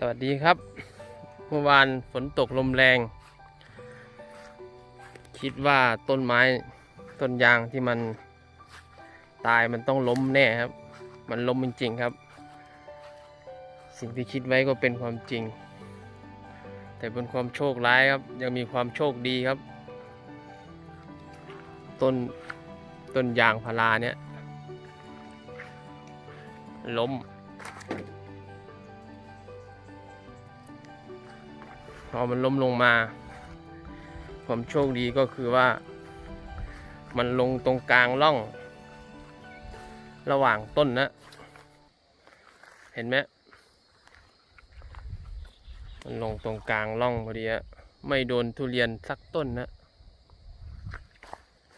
สวัสดีครับ เมื่อวานฝนตกลมแรง คิดว่าต้นไม้ต้นยางที่มันตายมันต้องล้มแน่ครับ มันล้มจริงๆครับ สิ่งที่คิดไว้ก็เป็นความจริง แต่เป็นความโชคร้ายครับ ยังมีความโชคดีครับ ต้นต้นยางพาราเนี่ยล้ม พอมันล้มลงมาความโชคดีก็คือว่า มันลงตรงกลางร่อง ระหว่างต้นนะ เห็นไหมมันลงตรงกลางร่องพอดีอะไม่โดนทุเรียนสักต้นนะ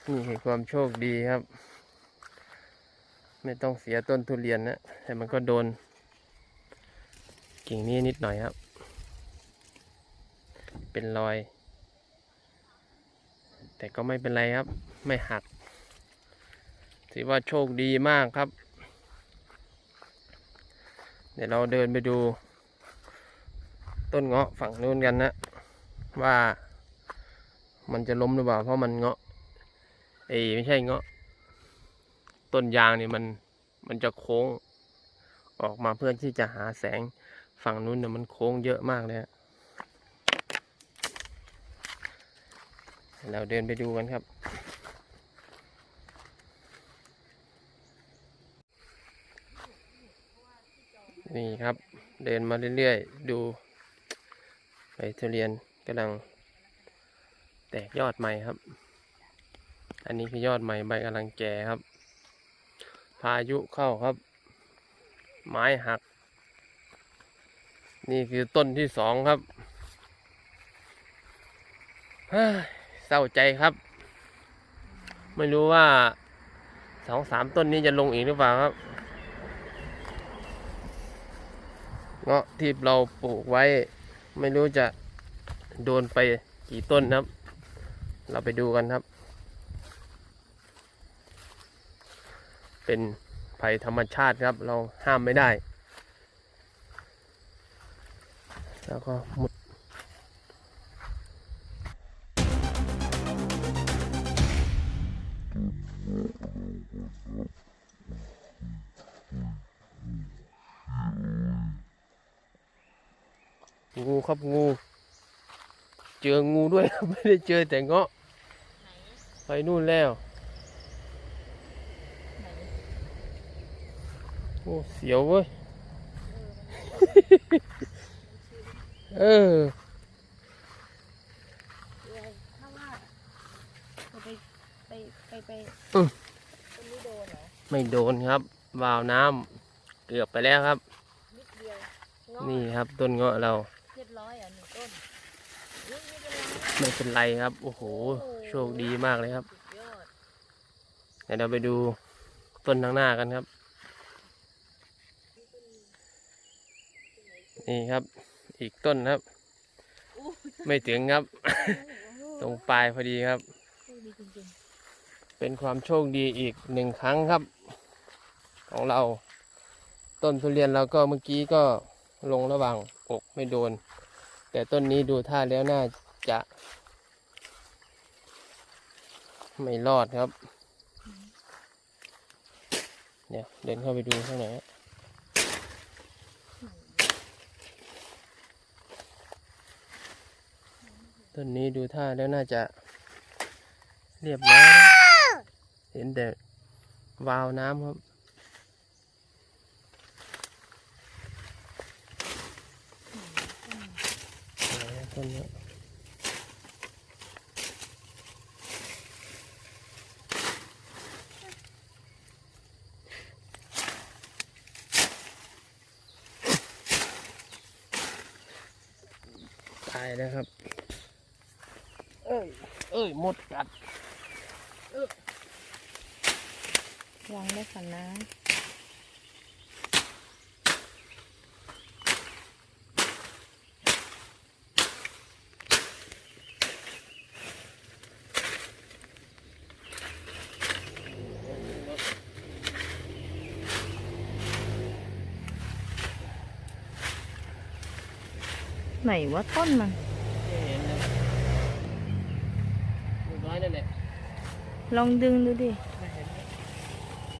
นี่คือความโชคดีครับ ไม่ต้องเสียต้นทุเรียนนะแต่มันก็โดนกิ่งนี้นิดหน่อยครับ เป็นรอย แต่ก็ไม่เป็นไรครับ ไม่หักถือว่าโชคดีมากครับ เดี๋ยวเราเดินไปดู ต้นเงาะฝั่งนู้นกันนะ ว่ามันจะล้มหรือเปล่า เพราะมันเงาะเอ้ไม่ใช่เงาะ ต้นยางนี่มันมันจะโค้ง ออกมาเพื่อที่จะหาแสงฝั่งนู้นเนี่ยมันโค้งเยอะมากเลยฮะ เราเดินไปดูกันครับ นี่ครับ เดินมาเรื่อยๆ ดูใบทุเรียนกำลัง แตกยอดใหม่ครับ อันนี้คือยอดใหม่ใบกำลังแก่ครับ พายุเข้าครับ ไม้หัก นี่คือต้นที่สองครับ เศร้าใจครับ ไม่รู้ว่าสองสามต้นนี้จะลงอีกหรือเปล่าครับเงาะที่เราปลูกไว้ ไม่รู้จะโดนไปกี่ต้นครับ เราไปดูกันครับ เป็นภัยธรรมชาติครับ เราห้ามไม่ได้ แล้วก็มุด งูครับงู เจองูด้วย ไม่ได้เจอแต่เงาะไปนู่นแล้วโอ้เสียวเว้ยเออถ้าว่าไปไปไปไปอืมตรงนี้โดนเหรอไม่โดนครับวาวน้ำเกือบไปแล้วครับ นี่ครับต้นเงาะเรา เรียบร้อยอะหนึ่งต้นอุ๊ย ไม่เป็นไรไม่เป็นไรครับ โอ้โห โชคดีมากเลยครับสุดยอดเดี๋ยวเราไปดูต้นข้างหน้ากันครับ นี่ครับ อีกต้นครับอู้ไม่ถึงครับ ตรงปลายพอดีครับโชคดีจริงเป็นความโชคดีอีกหนึ่งครั้งครับ ของเรา ต้นทุเรียนเราก็เมื่อกี้ก็ลงระหว่างอกไม่โดน แต่ต้นนี้ดูท่าแล้วน่า จะ ไม่รอดครับเนี่ยเดินเข้าไปดูข้างในต้นนี้ดูท่าแล้วน่าจะเรียบร้อยเห็นแต่วาวน้ำครับต้นนี้ ตายแล้วครับ เอ้ย เอ้ย หมดกัดๆวางได้ค่ะนะ ไหนว่าต้นมันไม่เห็นเลยลูกน้อยนั่นแหละลองดึงดูดิไม่